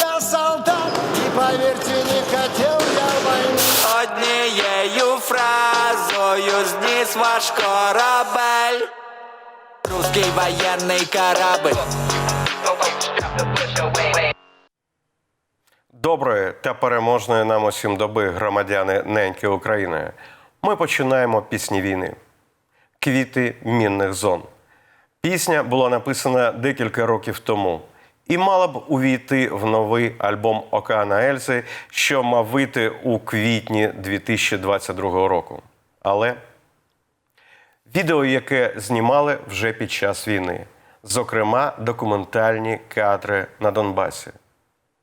Я солдат, и поверьте, не хотел я войны. Однією фразою зніс ваш корабель. Русський воєнний корабль. Доброї та переможної нам усім доби, громадяни неньки України. Ми починаємо пісні війни. Квіти мінних зон. Пісня була написана декілька років тому і мала б увійти в новий альбом Океана Ельзи, що мав вийти у квітні 2022 року. Але відео, яке знімали вже під час війни, зокрема документальні кадри на Донбасі.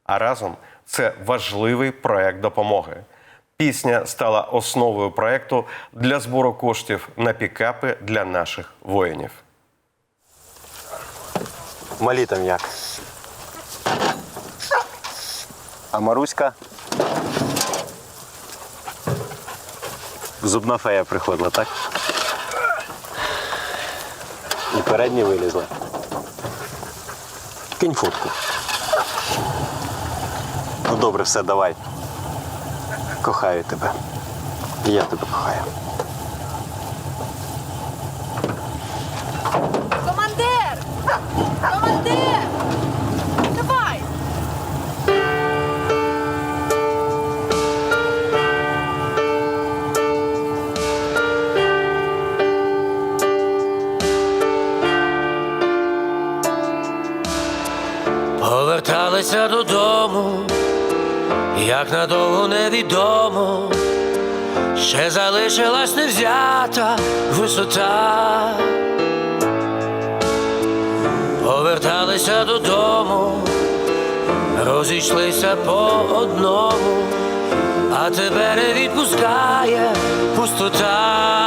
А разом це важливий проект допомоги. Пісня стала основою проекту для збору коштів на пікапи для наших воїнів. Малі там як. А Маруська? Зубна фея приходила, так? І передні вилізли. Кинь фотку. Ну добре, все, давай. Кохаю тебе. Я тебе кохаю. Поверталися додому, як надовго невідомо, ще залишилась невзята висота. Поверталися додому, розійшлися по одному, а тебе не відпускає пустота.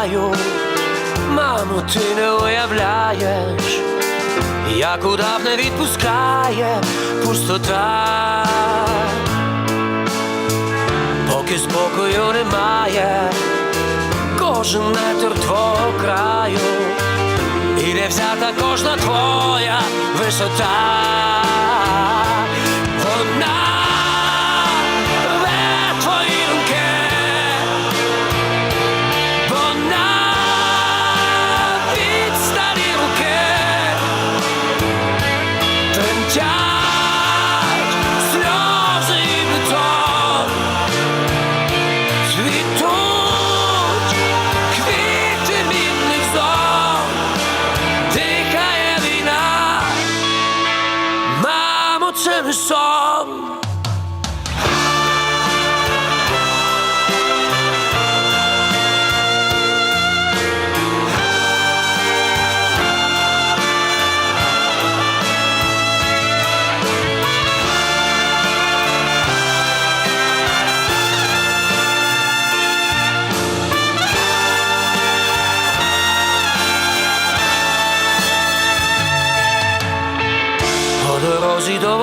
Знаю, мамо, ти не уявляєш, як удав не відпускає пустота, поки спокою немає, кожен метр твого краю, і не взята кожна твоя висота.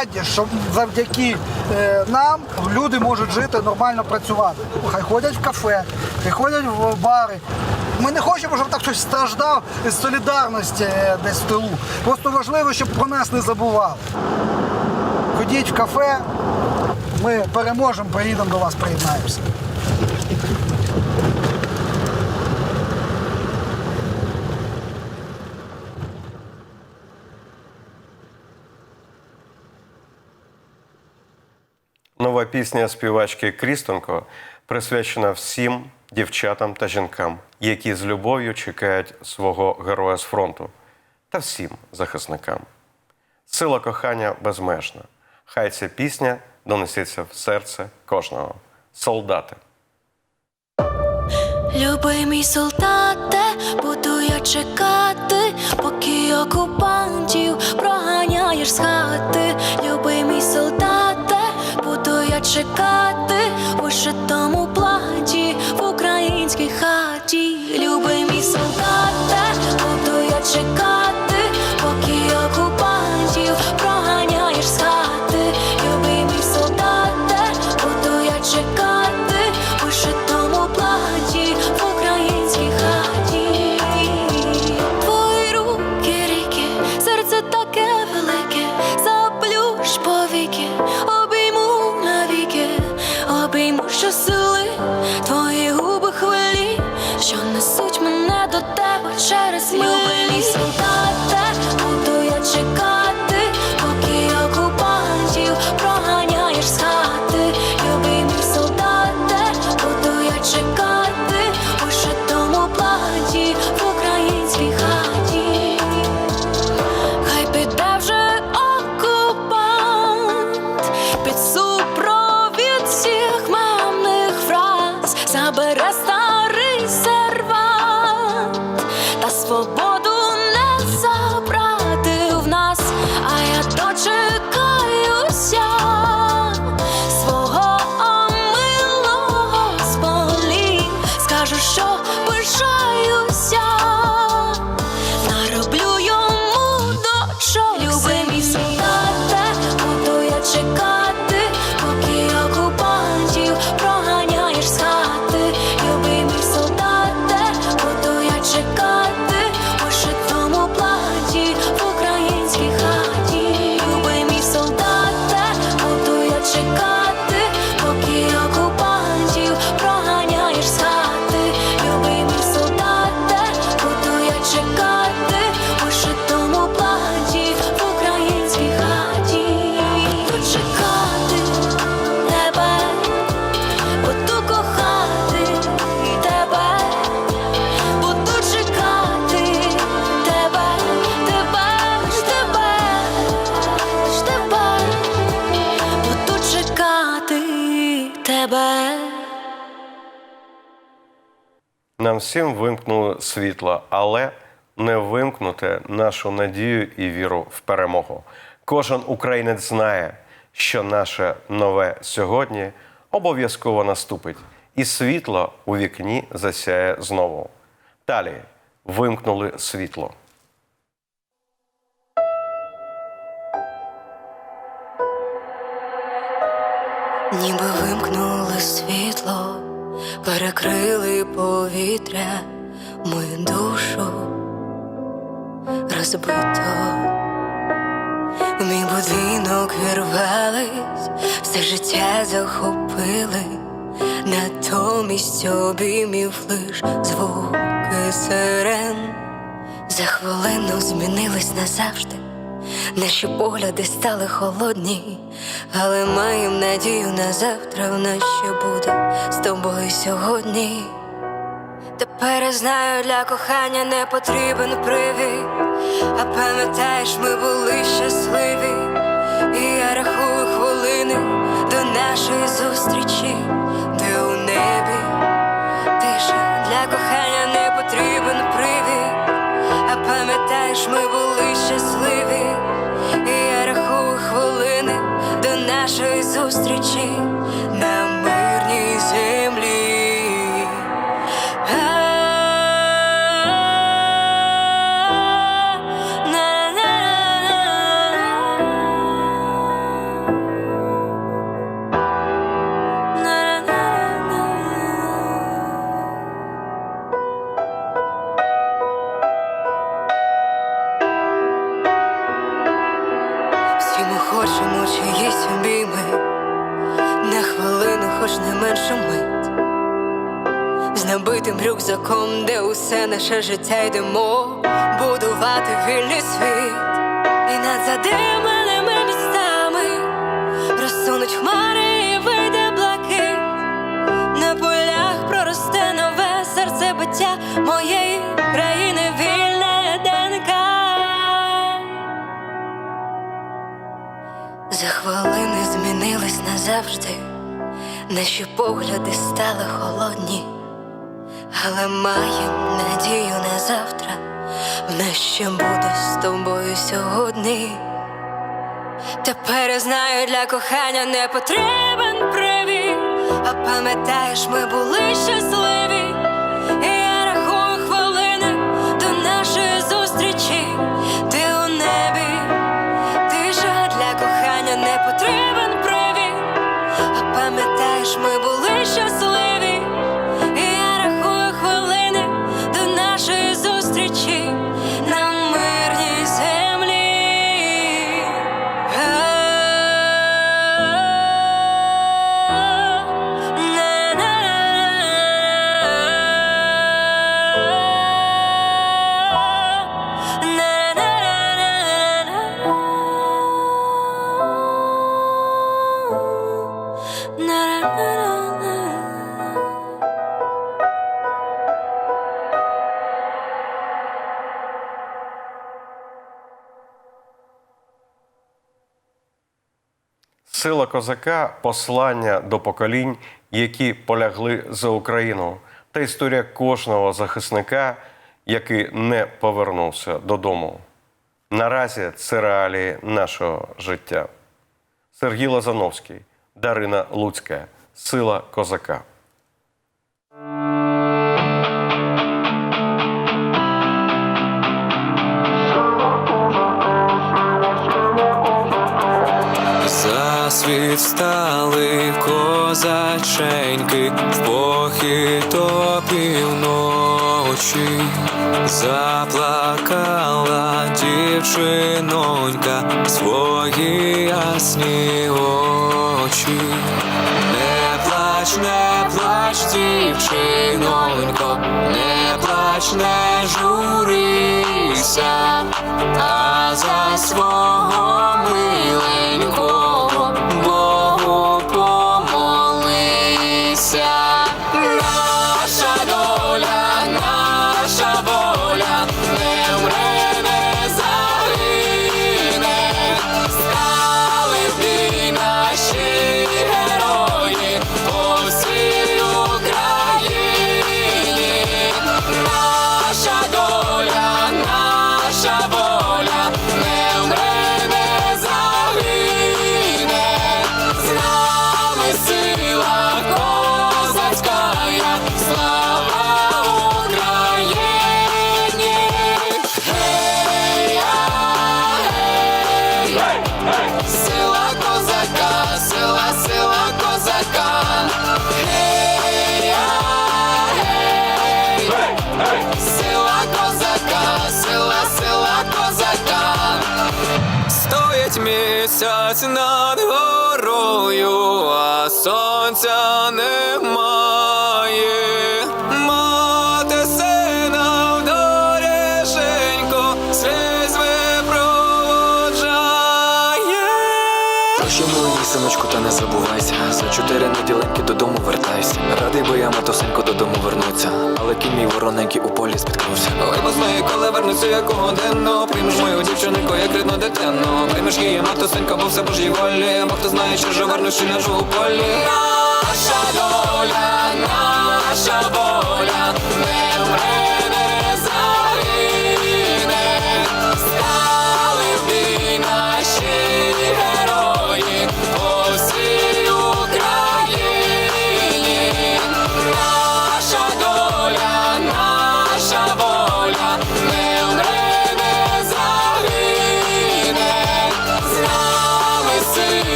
раді, що завдяки е, нам люди можуть жити, нормально працювати. Хай ходять в кафе, хай ходять в бари. Ми не хочемо, щоб так хтось страждав із солідарності е, десь в тилу. Просто важливо, щоб про нас не забували. Ходіть в кафе, ми переможемо, приїдемо до вас, приєднаємося. Нова пісня співачки Крістенко присвячена всім дівчатам та жінкам, які з любов'ю чекають свого героя з фронту, та всім захисникам. Сила кохання безмежна. Хай ця пісня донесеться в серце кожного. Солдати. Любий мій солдате, буду я чекати, поки окупантів проганяєш з хати. Любий мій солдате, я чекати у вишитому платі в українській хаті. Любий мій солдате, буду я чекати, said всім вимкнули світло, але не вимкнути нашу надію і віру в перемогу. Кожен українець знає, що наше нове сьогодні обов'язково наступить, і світло у вікні засяє знову. Далі вимкнули світло. Ніби вимкнули світло, перекрили повітря, мою душу розбито. В мій будинок вірвались, все життя захопили, натомість обіймів лиш звуки сирен. За хвилину змінились назавжди. Наші погляди стали холодні, але маємо надію на завтра, в нас ще буде з тобою сьогодні. Тепер я знаю, для кохання не потрібен привід. А пам'ятаєш, ми були щасливі, і я рахую хвилини до нашої зустрічі, де у небі тиша для кохання не потрібен привід. А пам'ятаєш, ми були щасливі, і я рахую хвилини до нашої зустрічі на мирній землі. Усе наше життя йдемо, будувати вільний світ, і над задиманими містами розсунуть хмари і вийде блакит. На полях проросте нове серцебиття моєї країни вільне ДНК. За хвилини змінились назавжди, наші погляди стали холодні, але маєм надію на завтра, в нас ще буде з тобою сьогодні. Тепер я знаю, для кохання не потрібен привід. А пам'ятаєш, ми були щасливі. Я рахую хвилини до нашої зустрічі. Ти у небі, тиша для кохання не потрібен. А пам'ятаєш, ми були щасливі. Сила козака послання до поколінь, які полягли за Україну, та історія кожного захисника, який не повернувся додому. Наразі це реалії нашого життя. Сергій Лазановський, Дарина Луцька, Сила козака. Стали козаченьки в похід опівночі, заплакала дівчинонька свої ясні очі. Не плач, не плач, дівчинонько, не плач, не журися, а за свого місяць над горою, а сонця немає. Мати сина в доріженько, сліз випроводжає. Прощай, милий синочку, та не забувайся. За чотири неділеньки додому вертайся. Радий би я матусенько додому вернуться, але кінь мій вороненький у полі спіткнувся. Ой, познаю, коли вернуся як денного Приймеш мою дівчинку, як рідну дитину. Приймеш її матусенько, бо все божій волі. Бо хто знає, що вже вернусь, чи ляжу у полі. Наша доля, наша воля. Не вмре,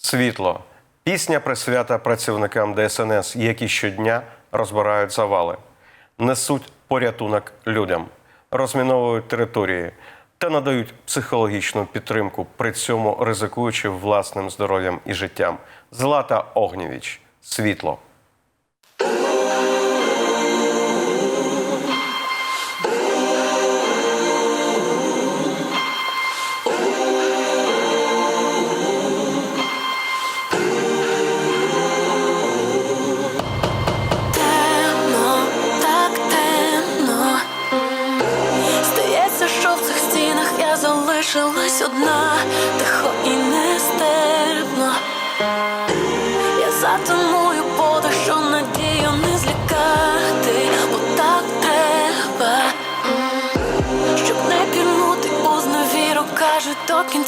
Світло. Пісня присвята працівникам ДСНС, які щодня розбирають завали, несуть порятунок людям, розміновують території та надають психологічну підтримку, при цьому ризикуючи власним здоров'ям і життям. Злата Огнєвіч. Світло.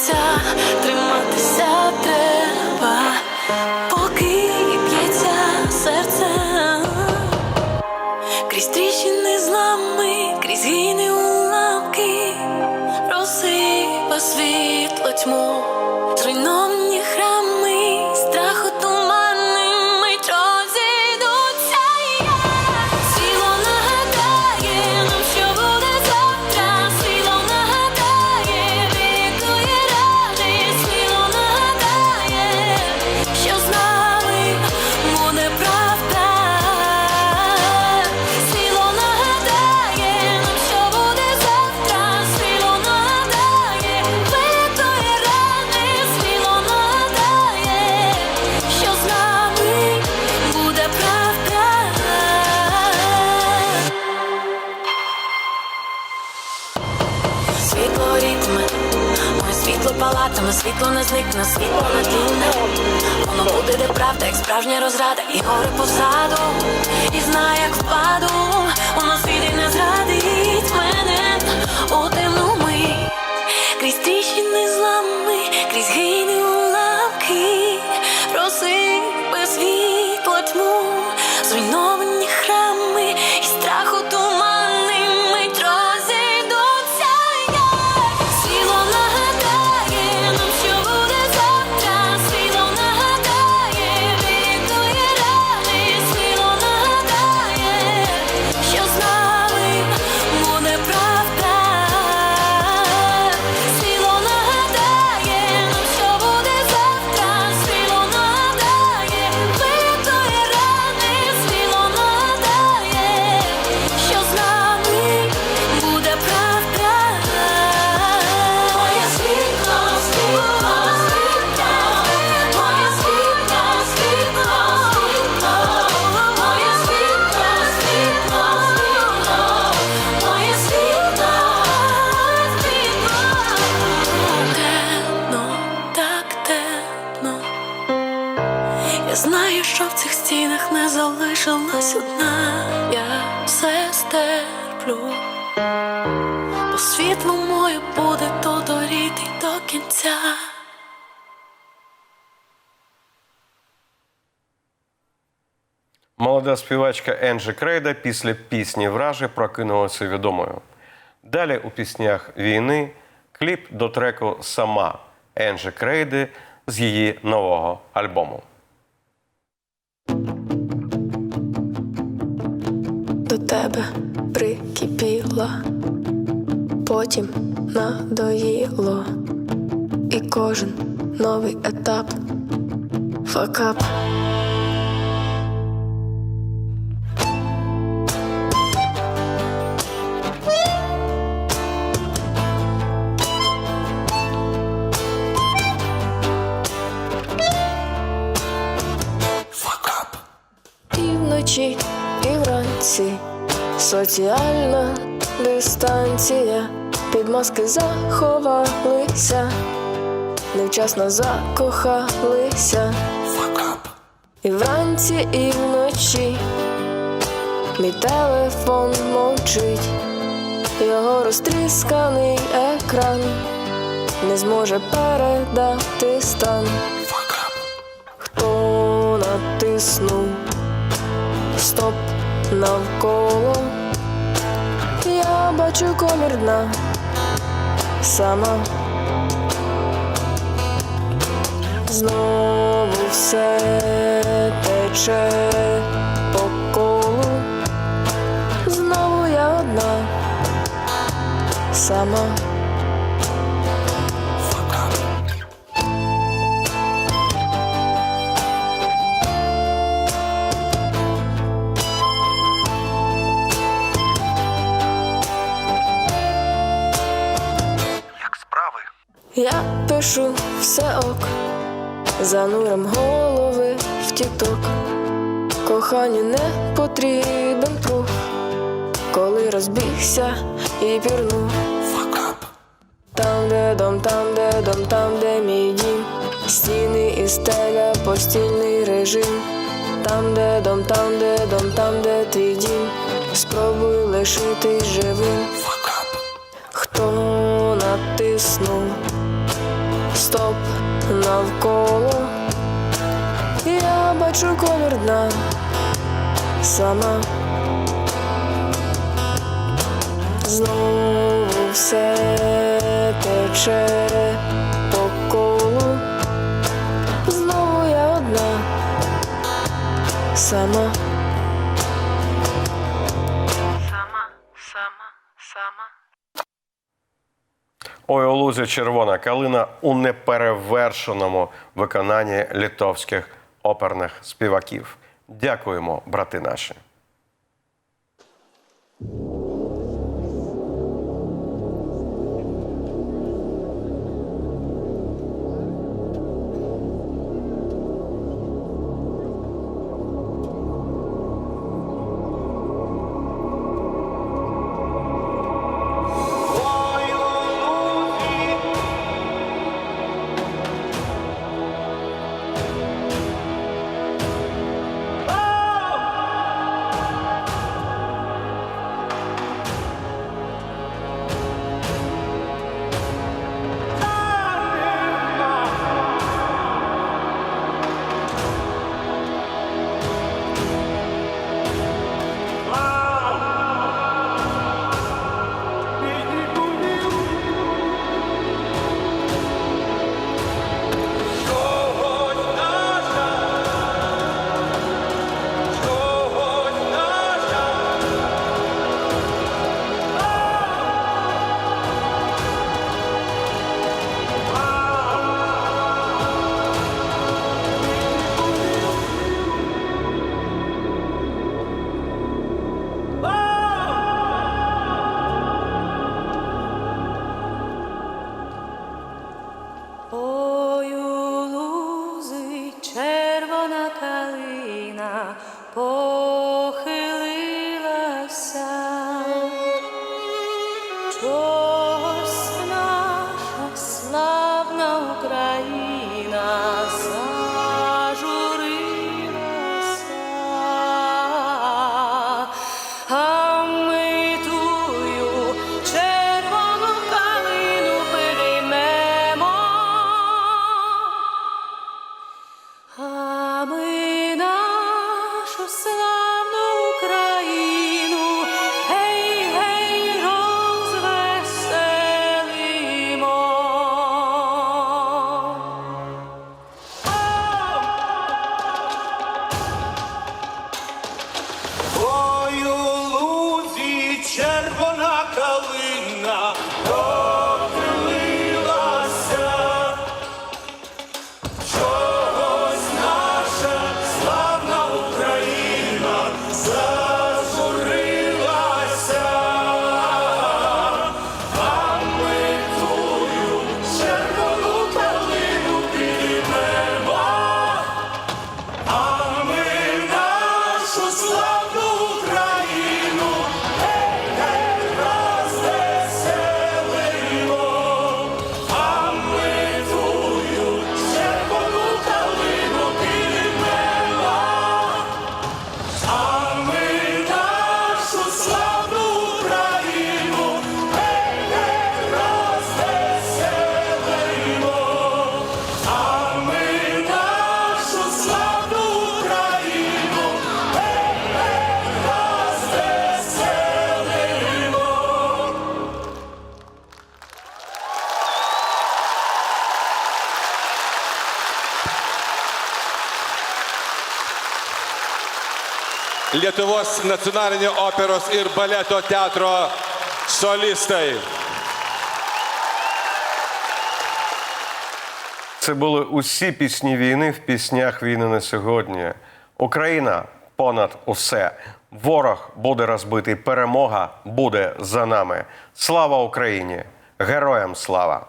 Кінця, триматися треба, поки б'ється серце. Крізь тріщини злами, крізь гіни уламки, розсипа світло тьму, розрада, і гори позаду, цих не залишилась одна, я все стерплю. Бо світло моє буде додоріти до кінця. Молода співачка Енджі Крейда після пісні Враже прокинулася відомою. Далі у піснях війни кліп до треку Сама Енджі Крейди з її нового альбому. Тебе прикипіла, потім надоїло, і кожен новий етап факап. Соціальна дистанція, під маски заховалися, невчасно закохалися. І вранці, і вночі. Мій телефон мовчить, його розтрісканий екран не зможе передати стан. Хто натиснув? Стоп навколо, бачу колір дна сама. Знову все тече по колу, знову я одна, сама. Пишу все ок, занурим голови в тіток. Коханню не потрібен трух, коли розбігся і пірнув. Там, де дом, там, де дом, там, де мій дім, стіни і стеля, постільний режим. Там, де дом, там, де дом, там, де твій дім, спробуй лишитись живим. Хто натиснув стоп навколо, я бачу колір дна сама. Знову все тече по колу, знову я одна сама. Ой, у лузі червона калина у неперевершеному виконанні литовських оперних співаків. Дякуємо, брати наші. Lietuvos nacionalinio operos ir baleto teatro solistai. Це були усі пісні війни в піснях війни на сьогодні. Україна понад усе. Ворог буде розбитий. Перемога буде за нами. Слава Україні! Героям слава!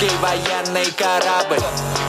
Русський воєнний корабль